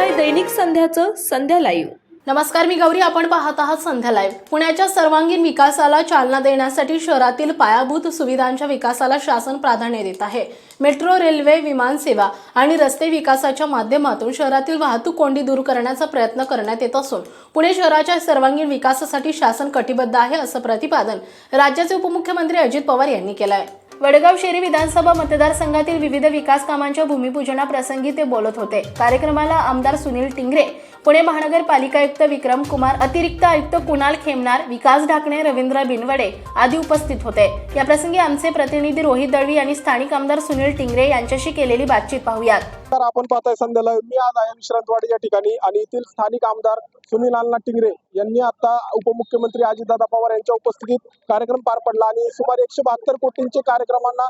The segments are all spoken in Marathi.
दैनिक संध्याचं संध्या लाईव्ह नमस्कार मी गौरी. आपण पाहत आहात संध्या लाईव्ह पुण्याच्या सर्वांगीण विकासाला चालना देण्यासाठी शहरातील पायाभूत सुविधांच्या विकासाला शासन प्राधान्य देत आहे. मेट्रो रेल्वे विमानसेवा आणि रस्ते विकासाच्या माध्यमातून शहरातील वाहतूक कोंडी दूर करण्याचा प्रयत्न करण्यात येत असून पुणे शहराच्या सर्वांगीण विकासासाठी शासन कटिबद्ध आहे असं प्रतिपादन राज्याचे उपमुख्यमंत्री अजित पवार यांनी केलं आहे वडगाव शेरी विधानसभा मतदारसंघातील विविध विकास कामांच्या भूमिपूजनाप्रसंगी ते बोलत होते. कार्यक्रमाला आमदार सुनील टिंगरे पुणे महानगरपालिका आयुक्त विक्रम कुमार अतिरिक्त आयुक्त कुणाल खेमनार विकास ढाकणे रवींद्र बिनवडे आदी उपस्थित होते. या प्रसंगी आमचे प्रतिनिधी रोहित दळवी यांनी स्थानिक आमदार सुनील टिंगरे यांच्याशी केलेली बातचीत पाहूयात. तर आपण पाहताय संध्याला मी आज आहे विश्रांतवाडी या ठिकाणी आणि येथील स्थानिक आमदार सुनील अण्णा टिंगरे यांनी आता उपमुख्यमंत्री अजितदादा पवार यांच्या उपस्थितीत कार्यक्रम पार पडला आणि सुमारे एकशे बहात्तर कोटींचे कार्यक्रमांना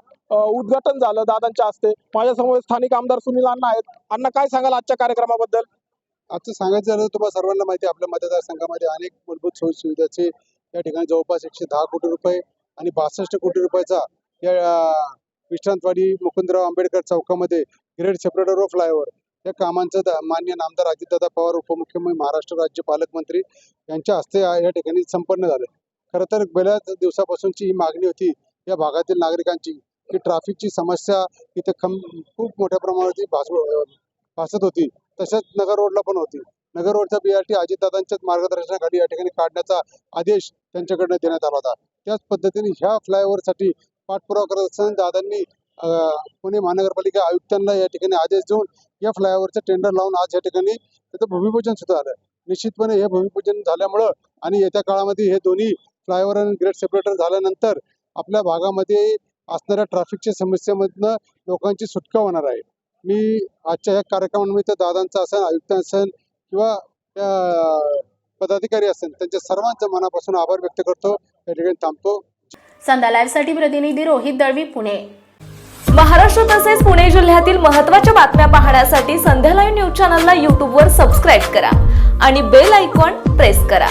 उद्घाटन झालं दादांच्या हस्ते. माझ्यासमोर स्थानिक आमदार सुनील अण्णा आहेत. अण्णा काय सांगाल आजच्या कार्यक्रमाबद्दल? आजचं सांगायचं झालं तुम्हाला सर्वांना माहिती आहे आपल्या मतदारसंघामध्ये अनेक मूलभूत सोयी सुविधाचे या ठिकाणी जवळपास एकशे दहा कोटी रुपये आणि बासष्ट कोटी रुपयाचा या विश्रांतवाडी मुकुंदराव आंबेडकर चौकामध्ये ग्रेड सेपरेटर ऑफ फ्लायओव्हर या कामांचं मान्य नामदार अजितदादा पवार उपमुख्यमंत्री महाराष्ट्र राज्य पालकमंत्री यांच्या हस्ते या या ठिकाणी संपन्न झालं. खरं तर बऱ्याच दिवसापासूनची ही मागणी होती या भागातील नागरिकांची की ट्रॅफिकची समस्या इथे खम खूप मोठ्या प्रमाणात भास भासत होती. तसेच नगर रोडला पण होती. नगर रोडचा बी आर टी अजितदादांच्याच मार्गदर्शनाखाली या ठिकाणी काढण्याचा आदेश त्यांच्याकडनं देण्यात आला होता. त्याच पद्धतीने ह्या फ्लायओव्हरसाठी पाठपुरावा करत असताना दादांनी पुणे महानगरपालिका आयुक्तांना या ठिकाणी आदेश देऊन या फ्लायओव्हरचं टेंडर लावून आज या ठिकाणी त्याचं भूमिपूजन सुद्धा झालं. निश्चितपणे हे भूमिपूजन झाल्यामुळं आणि येत्या काळामध्ये हे दोन्ही फ्लायओव्हर आणि ग्रेट सेपरेटर झाल्यानंतर आपल्या भागामध्ये असणाऱ्या ट्रॅफिकच्या समस्येमधनं लोकांची सुटका होणार आहे. मी आजच्या या कार्यक्रमानिमित्त दादांचा असेल आयुक्त असेल किंवा पदाधिकारी असेल त्यांच्या सर्वांच्या मनापासून आभार व्यक्त करतो. या ठिकाणी थांबतो. संध्या लाईव्हसाठी प्रतिनिधी रोहित दळवी पुणे. महाराष्ट्र तसेच पुणे जिल्ह्यातील महत्त्वाच्या बातम्या पाहण्यासाठी संध्या लाईव्ह न्यूज चॅनलला यूट्यूबवर सबस्क्राईब करा आणि बेल आयकॉन प्रेस करा.